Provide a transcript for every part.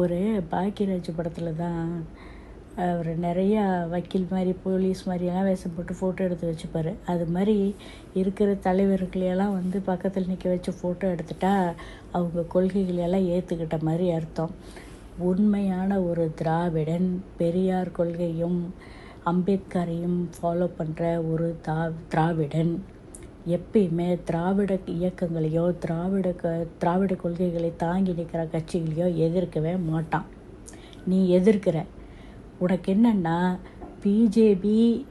ஒரு பாக்கியராஜ் படத்தில் தான் அவர் நிறையா வக்கீல் மாதிரி போலீஸ் மாதிரியெல்லாம் வேஷம் போட்டு ஃபோட்டோ எடுத்து வச்சுப்பார். அது மாதிரி இருக்கிற தலைவர்களையெல்லாம் வந்து பக்கத்தில் நிற்க வச்சு ஃபோட்டோ எடுத்துட்டா அவங்க கொள்கைகளையெல்லாம் ஏற்றுக்கிட்ட மாதிரி அர்த்தம். உண்மையான ஒரு திராவிடன் பெரியார் கொள்கையும் அம்பேத்கரையும் ஃபாலோ பண்ணுற ஒரு தா திராவிடன். எப்பயுமே திராவிட இயக்கங்களையோ திராவிட க திராவிட கொள்கைகளை தாங்கி நிற்கிற கட்சிகளையோ எதிர்க்கவே மாட்டான். நீ எதிர்க்கிற. உனக்கு என்னென்னா பிஜேபி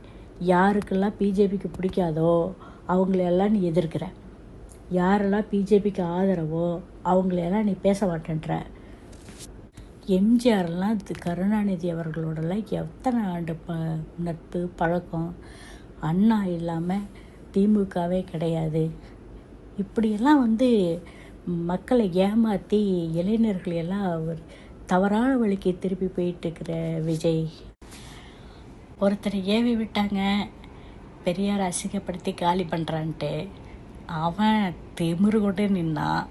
யாருக்கெல்லாம் பிஜேபிக்கு பிடிக்காதோ அவங்களையெல்லாம் நீ எதிர்க்கிற. யாரெல்லாம் பிஜேபிக்கு ஆதரவோ அவங்களையெல்லாம் நீ பேச மாட்டேன்ற. எம்ஜிஆர்லாம் கருணாநிதி அவர்களோடலாம் எத்தனை ஆண்டு ப நட்பு பழக்கம்? அண்ணா இல்லாமல் திமுகவே கிடையாது. இப்படியெல்லாம் வந்து மக்களை ஏமாற்றி இளைஞர்கள் எல்லாம் ஒரு தவறான வழிக்கு திருப்பி போயிட்டுருக்கிற விஜய். ஒருத்தரை ஏவி விட்டாங்க பெரியார் அசிங்கப்படுத்தி காலி பண்ணுறான்ட்டு அவன் திமிரு கொண்டு நின்னான்.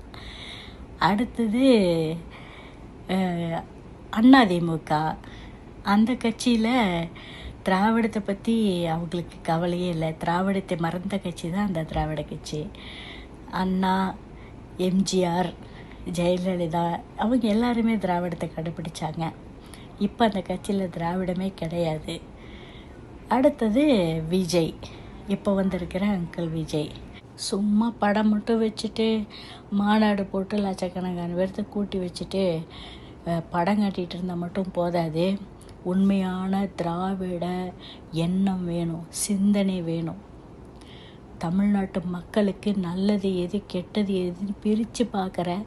அடுத்தது அண்ணா திமுக. அந்த கட்சியில் திராவிடத்தை பற்றி அவங்களுக்கு கவலையே இல்லை. திராவிடத்தை மறந்த கட்சி தான் அந்த திராவிட கட்சி. அண்ணா எம்ஜிஆர் ஜெயலலிதா அவங்க எல்லாருமே திராவிடத்தை கடைப்பிடிச்சாங்க. இப்போ அந்த கட்சியில் திராவிடமே கிடையாது. அடுத்தது விஜய். இப்போ வந்திருக்கிற அங்கிள் விஜய். சும்மா படம் மட்டும் வச்சுட்டு மாநாடு போட்டு லட்சக்கணக்கான பேர்த்த கூட்டி வச்சுட்டு படம் காட்டிகிட்டு இருந்தால் மட்டும் போதாது. உண்மையான திராவிட எண்ணம் வேணும் சிந்தனை வேணும். தமிழ்நாட்டு மக்களுக்கு நல்லது எது கெட்டது எதுன்னு பிரித்து பார்க்குற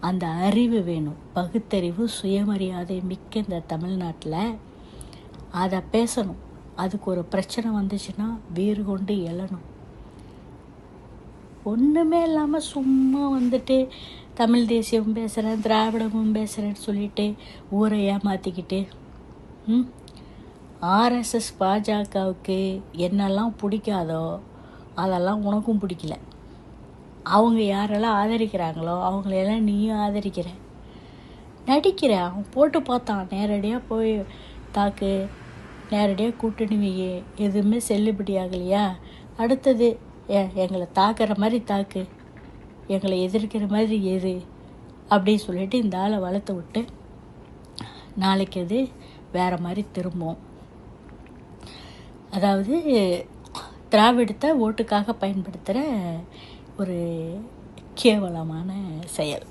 அந்த அறிவு வேணும். பகுத்தறிவு சுயமரியாதை மிக்க இந்த தமிழ்நாட்டில். அதை பேசணும். அதுக்கு ஒரு பிரச்சனை வந்துச்சுன்னா வீறு கொண்டு எழணும். ஒன்றுமே இல்லாமல் சும்மா வந்துட்டு தமிழ் தேசியமும் பேசுகிறேன் திராவிடமும் பேசுகிறேன்னு சொல்லிட்டு ஊரை ஏமாற்றிக்கிட்டு ஆர்எஸ்எஸ் பாஜகவுக்கு என்னெல்லாம் பிடிக்காதோ அதெல்லாம் உனக்கும் பிடிக்கல. அவங்க யாரெல்லாம் ஆதரிக்கிறாங்களோ அவங்களையெல்லாம் நீயும் ஆதரிக்கிற. நடிக்கிற அவன் போட்டு பார்த்தான். நேரடியாக போய் தாக்கு நேரடியாக கூட்டணிவையே எதுவுமே செல்லுபடி ஆகலையா? அடுத்தது ஏ எங்களை தாக்குற மாதிரி தாக்கு எங்களை எதிர்க்கிற மாதிரி எது? அப்படின்னு சொல்லிட்டு இந்த ஆளை வளர்த்து விட்டு நாளைக்கு அது வேறு மாதிரி திரும்பும். அதாவது திராவிடத்தை ஓட்டுக்காக பயன்படுத்துகிற ஒரு கேவலமான செயல்.